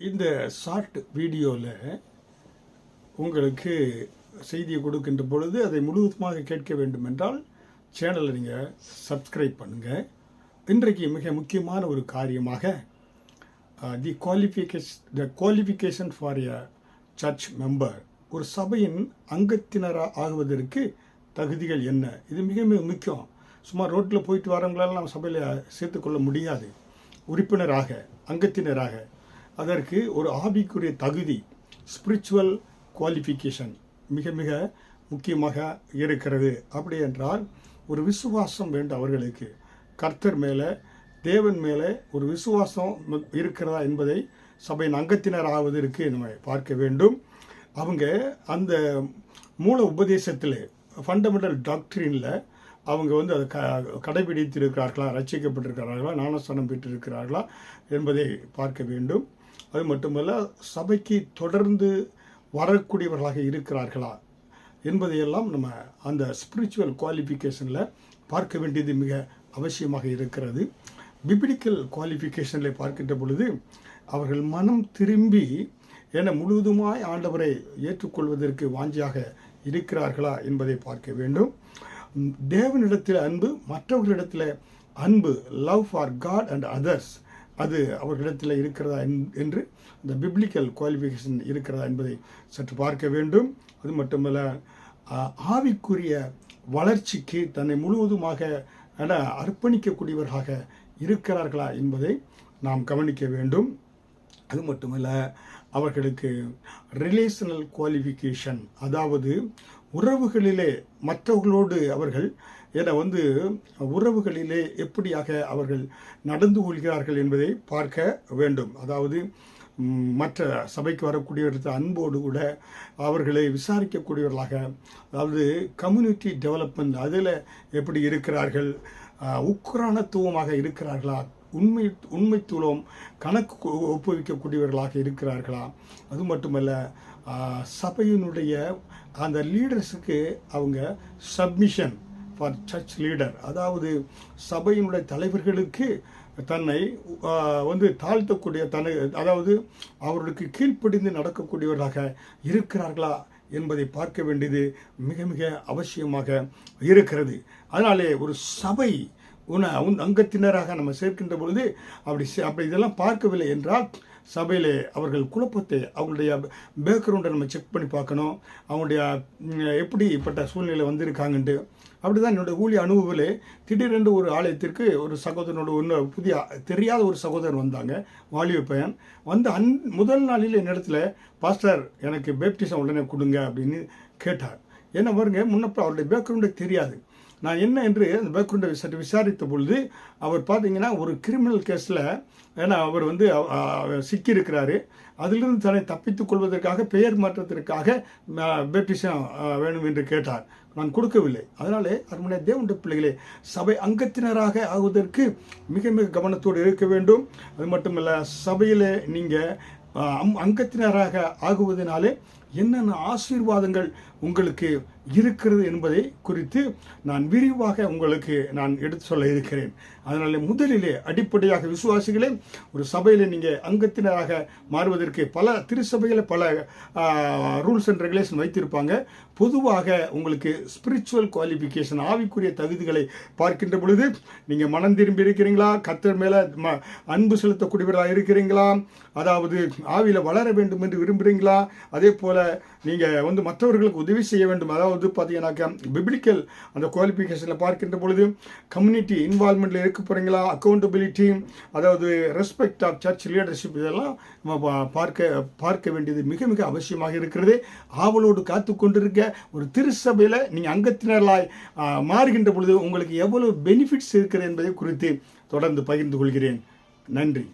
இந்த ஷார்ட் வீடியோவில் உங்களுக்கு செய்தியை கொடுக்கின்ற பொழுது அதை முழுவதுமாக கேட்க வேண்டும் என்றால் சேனலை நீங்கள் சப்ஸ்கிரைப் பண்ணுங்கள் இன்றைக்கு மிக முக்கியமான ஒரு காரியமாக the qualification the qualification for a church member ஒரு சபையின் அங்கத்தினராக ஆகுவதற்கு தகுதிகள் என்ன? இது மிக மிக முக்கியம். சும்மா ரோட்டில் போயிட்டு வரவங்களால நம்ம சபையில் சேர்த்துக்கொள்ள முடியாது. உறுப்பினராக அங்கத்தினராக. அதற்கு ஒரு ஆவிக்குரிய தகுதி ஸ்பிரிச்சுவல் குவாலிஃபிகேஷன் மிக மிக முக்கியமாக இருக்கிறது. அப்படி என்றால் ஒரு விசுவாசம் வேண்டும் அவர்களுக்கு. கர்த்தர் மேலே தேவன் மேலே ஒரு விசுவாசம் இருக்கிறதா என்பதை சபையின் அங்கத்தினர் ஆவதற்கு நம்ம பார்க்க வேண்டும். அவங்க அந்த மூல உபதேசத்தில் ஃபண்டமெண்டல் டாக்டரினில் அவங்க வந்து அதை க கடைபிடித்திருக்கிறார்களா ரசிக்கப்பட்டிருக்கிறார்களா ஞானஸ்தானம் பெற்றிருக்கிறார்களா என்பதை பார்க்க வேண்டும். அது மட்டுமல்ல சபைக்கு தொடர்ந்து வரக்கூடியவர்களாக இருக்கிறார்களா என்பதையெல்லாம் நம்ம அந்த ஸ்பிரிச்சுவல் குவாலிஃபிகேஷனில் பார்க்க வேண்டியது மிக அவசியமாக இருக்கிறது. பிபிடிக்கல் குவாலிஃபிகேஷனில் பார்க்கின்ற பொழுது அவர்கள் மனம் திரும்பி என முழுவதுமாய் ஆண்டவரை ஏற்றுக்கொள்வதற்கு வாஞ்சியாக இருக்கிறார்களா என்பதை பார்க்க வேண்டும். தேவனிடத்தில் அன்பு மற்றவர்களிடத்தில் அன்பு love for God and others அது அவர்களிடத்தில் இருக்கிறதா என்று இந்த பிப்ளிக்கல் குவாலிஃபிகேஷன் இருக்கிறதா என்பதை சற்று பார்க்க வேண்டும். அது மட்டுமல்ல ஆவிக்குரிய வளர்ச்சிக்கு தன்னை முழுவதுமாக அர்ப்பணிக்கக்கூடியவர்களாக இருக்கிறார்களா என்பதை நாம் கவனிக்க வேண்டும். அது மட்டுமல்ல அவர்களுக்கு ரிலேஷனல் குவாலிஃபிகேஷன் அதாவது உறவுகளிலே மற்றவர்களோடு அவர்கள் என வந்து உறவுகளிலே எப்படியாக அவர்கள் நடந்து கொள்கிறார்கள் என்பதை பார்க்க வேண்டும். அதாவது மற்ற சபைக்கு வரக்கூடியவர்கள் அன்போடு கூட அவர்களை விசாரிக்கக்கூடியவர்களாக அதாவது கம்யூனிட்டி டெவலப்மெண்ட் அதில் எப்படி இருக்கிறார்கள் உக்ரானத்துவமாக இருக்கிறார்களா உண்மை உண்மைத்துவம் கணக்கு ஒப்புவிக்கக்கூடியவர்களாக இருக்கிறார்களா அது மட்டுமல்ல சபையினுடைய அந்த லீடர்ஸுக்கு அவங்க சப்மிஷன் ஃபார் சர்ச் லீடர் அதாவது சபையினுடைய தலைவர்களுக்கு தன்னை வந்து தாழ்த்தக்கூடிய தன்னை அதாவது அவர்களுக்கு கீழ்ப்படிந்து நடக்கக்கூடியவர்களாக இருக்கிறார்களா என்பதை பார்க்க வேண்டியது மிக மிக அவசியமாக இருக்கிறது. அதனாலே ஒரு சபை உன அங்கத்தினராக நம்ம சேர்க்கின்ற பொழுது அப்படி அப்படி இதெல்லாம் பார்க்கவில்லை என்றால் சபையில் அவர்கள் குழப்பத்தை அவங்களுடைய பேக்ரவுண்டை நம்ம செக் பண்ணி பார்க்கணும். அவங்களுடைய எப்படிப்பட்ட சூழ்நிலை வந்திருக்காங்கன்ட்டு. அப்படி தான் என்னுடைய ஊழிய அனுபவத்தில் திடீரென்று ஒரு ஆலயத்திற்கு ஒரு சகோதரனோட ஒன்று புதிய தெரியாத ஒரு சகோதரர் வந்தாங்க வாலிப பையன். வந்து அன் முதல் நாளில் என்னிடத்துல பாஸ்டர் எனக்கு பேப்டிசம் உடனே கொடுங்க அப்படின்னு கேட்டார். என்ன பாருங்க முன்னப்போ அவருடைய பேக்ரவுண்டே தெரியாது. நான் என்ன என்று அந்த பேக்ரவுண்டை சற்று விசாரித்த பொழுது அவர் பார்த்தீங்கன்னா ஒரு கிரிமினல் கேஸில் ஏன்னா அவர் வந்து சிக்கியிருக்கிறாரு. அதிலிருந்து தன்னை தப்பித்துக் கொள்வதற்காக பெயர் மாற்றத்திற்காக பேப்டிசம் வேணும் என்று கேட்டார். நான் கொடுக்கவில்லை. அதனாலே அருமனை தேவண்ட பிள்ளைகளே சபை அங்கத்தினராக ஆகுவதற்கு மிக மிக கவனத்தோடு இருக்க வேண்டும். அது மட்டுமல்ல சபையில் நீங்கள் அங்கத்தினராக ஆகுவதனாலே என்னென்ன ஆசீர்வாதங்கள் உங்களுக்கு இருக்கிறது என்பதை குறித்து நான் விரிவாக உங்களுக்கு நான் எடுத்து சொல்ல இருக்கிறேன். அதனால் முதலிலே அடிப்படையாக விசுவாசிகளே ஒரு சபையில் நீங்கள் அங்கத்தினராக மாறுவதற்கு பல திருச்சபையில் பல ரூல்ஸ் அண்ட் ரெகுலேஷன் வைத்திருப்பாங்க. பொதுவாக உங்களுக்கு ஸ்பிரிச்சுவல் குவாலிஃபிகேஷன் ஆவிக்குரிய தகுதிகளை பார்க்கின்ற பொழுது நீங்கள் மனம் திரும்பி இருக்கிறீங்களா? கத்தர் மேலே ம அன்பு செலுத்தக்கூடியவர்களாக இருக்கிறீங்களா? அதாவது ஆவியில் வளர வேண்டும் என்று விரும்புகிறீங்களா அதே போல் நீங்கள் வந்து மற்றவர்களுக்கு உதவி செய்ய வேண்டும். அதாவது பார்த்தீங்கன்னாக்கா பிபிளிக்கல் அந்த குவாலிஃபிகேஷனில் பார்க்கின்ற பொழுது கம்யூனிட்டி இன்வால்மெண்ட்டில் இருக்க போகிறீங்களா அக்கௌண்டபிலிட்டி அதாவது ரெஸ்பெக்ட் ஆஃப் சர்ச் லீடர்ஷிப் இதெல்லாம் நம்ம பார்க்க பார்க்க வேண்டியது மிக மிக அவசியமாக இருக்கிறது. ஆவலோடு காத்து கொண்டிருக்க ஒரு திருச்சபையில் நீங்கள் அங்கத்தினர்களாய் மாறுகின்ற பொழுது உங்களுக்கு எவ்வளவு பெனிஃபிட்ஸ் இருக்கிறது என்பதை குறித்து தொடர்ந்து பகிர்ந்து கொள்கிறேன். நன்றி.